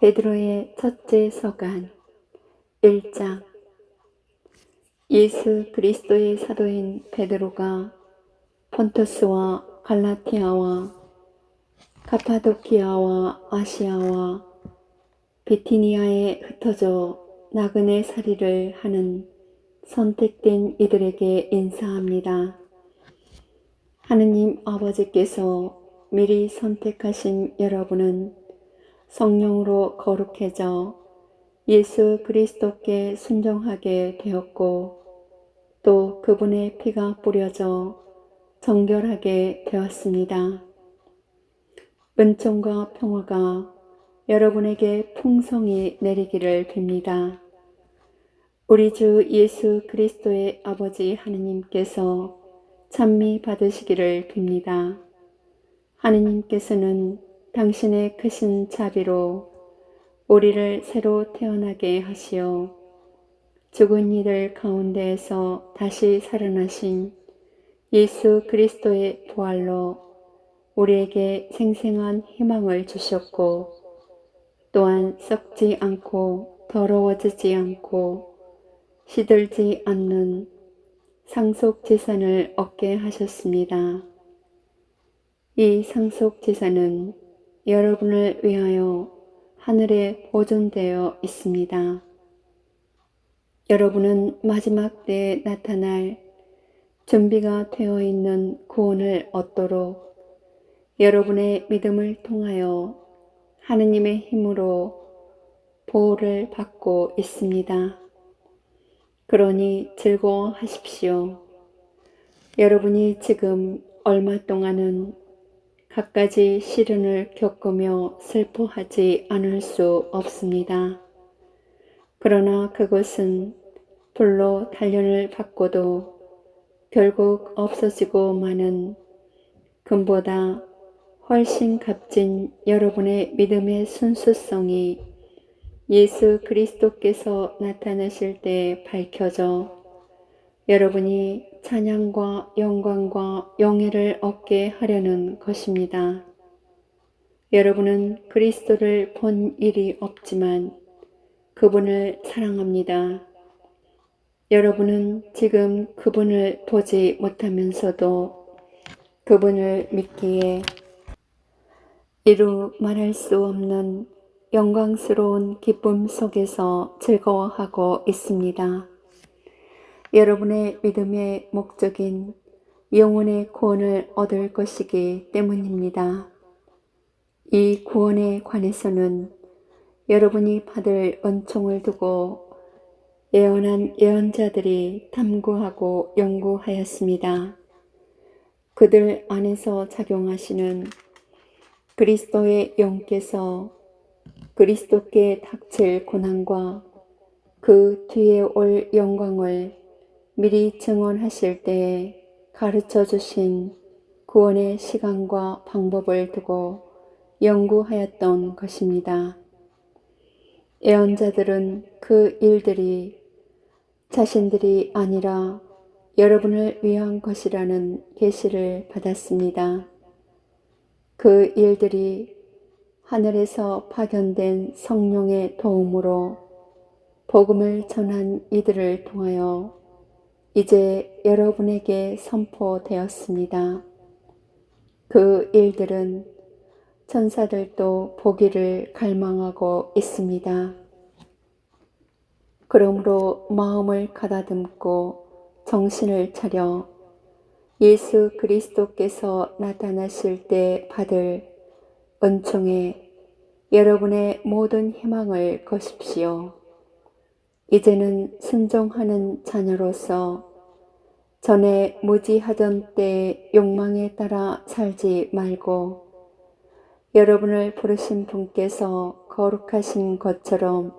베드로의 첫째 서간 1장 예수 그리스도의 사도인 베드로가 폰토스와 갈라티아와 카파도키아와 아시아와 비티니아에 흩어져 나그네 살이를 하는 선택된 이들에게 인사합니다. 하느님 아버지께서 미리 선택하신 여러분은 성령으로 거룩해져 예수 그리스도께 순종하게 되었고 또 그분의 피가 뿌려져 정결하게 되었습니다. 은총과 평화가 여러분에게 풍성히 내리기를 빕니다. 우리 주 예수 그리스도의 아버지 하느님께서 찬미 받으시기를 빕니다. 하느님께서는 당신의 크신 자비로 우리를 새로 태어나게 하시어 죽은 이들 가운데에서 다시 살아나신 예수 그리스도의 부활로 우리에게 생생한 희망을 주셨고 또한 썩지 않고 더러워지지 않고 시들지 않는 상속 재산을 얻게 하셨습니다. 이 상속 재산은 여러분을 위하여 하늘에 보존되어 있습니다. 여러분은 마지막 때에 나타날 준비가 되어 있는 구원을 얻도록 여러분의 믿음을 통하여 하느님의 힘으로 보호를 받고 있습니다. 그러니 즐거워하십시오. 여러분이 지금 얼마 동안은 갖가지 시련을 겪으며 슬퍼하지 않을 수 없습니다. 그러나 그것은 불로 단련을 받고도 결국 없어지고 마는 금보다 훨씬 값진 여러분의 믿음의 순수성이 예수 그리스도께서 나타나실 때 밝혀져 여러분이 찬양과 영광과 영예를 얻게 하려는 것입니다. 여러분은 그리스도를 본 일이 없지만 그분을 사랑합니다. 여러분은 지금 그분을 보지 못하면서도 그분을 믿기에 이루 말할 수 없는 영광스러운 기쁨 속에서 즐거워하고 있습니다. 여러분의 믿음의 목적인 영혼의 구원을 얻을 것이기 때문입니다. 이 구원에 관해서는 여러분이 받을 은총을 두고 예언한 예언자들이 탐구하고 연구하였습니다. 그들 안에서 작용하시는 그리스도의 영께서 그리스도께 닥칠 고난과 그 뒤에 올 영광을 미리 증언하실 때에 가르쳐 주신 구원의 시간과 방법을 두고 연구하였던 것입니다. 예언자들은 그 일들이 자신들이 아니라 여러분을 위한 것이라는 계시를 받았습니다. 그 일들이 하늘에서 파견된 성령의 도움으로 복음을 전한 이들을 통하여 이제 여러분에게 선포되었습니다. 그 일들은 천사들도 보기를 갈망하고 있습니다. 그러므로 마음을 가다듬고 정신을 차려 예수 그리스도께서 나타나실 때 받을 은총에 여러분의 모든 희망을 거십시오. 이제는 순종하는 자녀로서 전에 무지하던 때의 욕망에 따라 살지 말고 여러분을 부르신 분께서 거룩하신 것처럼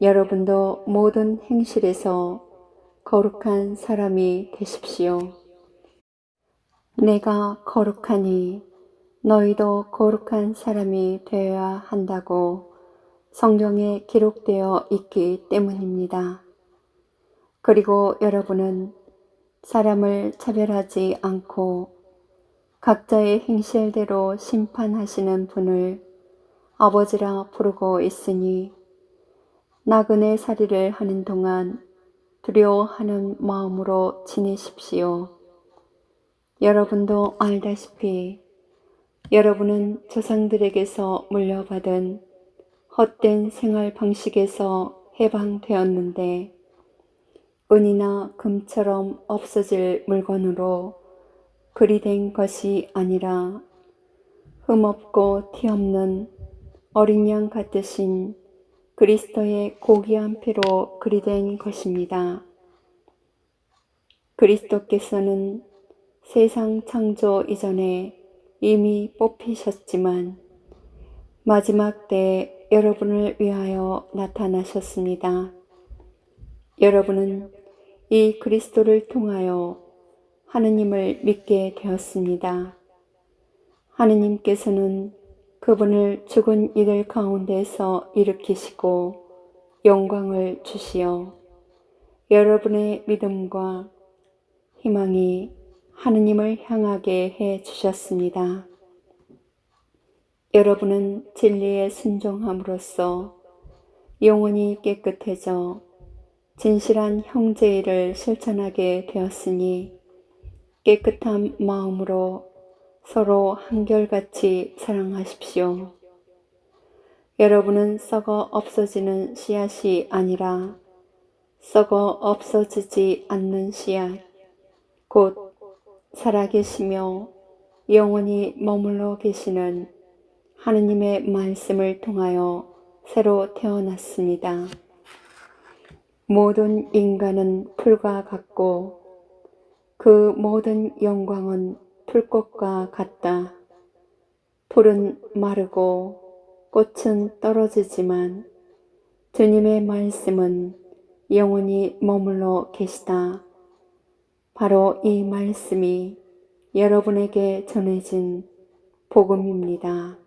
여러분도 모든 행실에서 거룩한 사람이 되십시오. 내가 거룩하니 너희도 거룩한 사람이 되어야 한다고 성경에 기록되어 있기 때문입니다. 그리고 여러분은 사람을 차별하지 않고 각자의 행실대로 심판하시는 분을 아버지라 부르고 있으니 나그네 살이를 하는 동안 두려워하는 마음으로 지내십시오. 여러분도 알다시피 여러분은 조상들에게서 물려받은 헛된 생활 방식에서 해방되었는데 은이나 금처럼 없어질 물건으로 그리 된 것이 아니라 흠없고 티없는 어린 양 같으신 그리스도의 고귀한 피로 그리 된 것입니다. 그리스도께서는 세상 창조 이전에 이미 뽑히셨지만 마지막 때 여러분을 위하여 나타나셨습니다. 여러분은 이 그리스도를 통하여 하느님을 믿게 되었습니다. 하느님께서는 그분을 죽은 이들 가운데서 일으키시고 영광을 주시어 여러분의 믿음과 희망이 하느님을 향하게 해 주셨습니다. 여러분은 진리에 순종함으로써 영혼이 깨끗해져 진실한 형제일을 실천하게 되었으니 깨끗한 마음으로 서로 한결같이 사랑하십시오. 여러분은 썩어 없어지는 씨앗이 아니라 썩어 없어지지 않는 씨앗, 곧 살아계시며 영원히 머물러 계시는 하느님의 말씀을 통하여 새로 태어났습니다. 모든 인간은 풀과 같고 그 모든 영광은 풀꽃과 같다. 풀은 마르고 꽃은 떨어지지만 주님의 말씀은 영원히 머물러 계시다. 바로 이 말씀이 여러분에게 전해진 복음입니다.